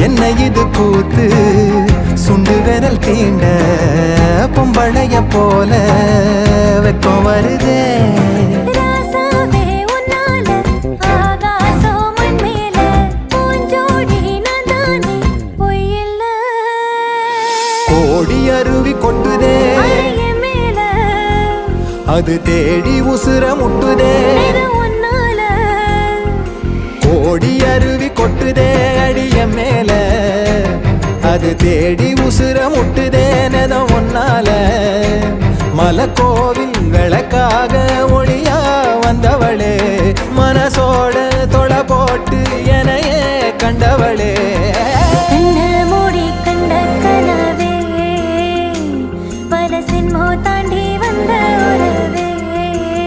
இது கூத்து சுண்டு விரல் தீண்ட பொம்பளைய போல வெக்கம் வருதே. கோடி அருவி கொட்டுதே. அது தேடி உசுர முட்டுதே. கோடி அருவி கொட்டுதே. என் மேல. அது தேடி உசுர முட்டுதேனதான் ஒன்னால மலக்கோவில் விளக்காக ஒளியா வந்தவளே. மனசோட தொட போட்டு எனையே கண்டவளே. மூடி கண்ட கனவே. பரசின் மோ தாண்டி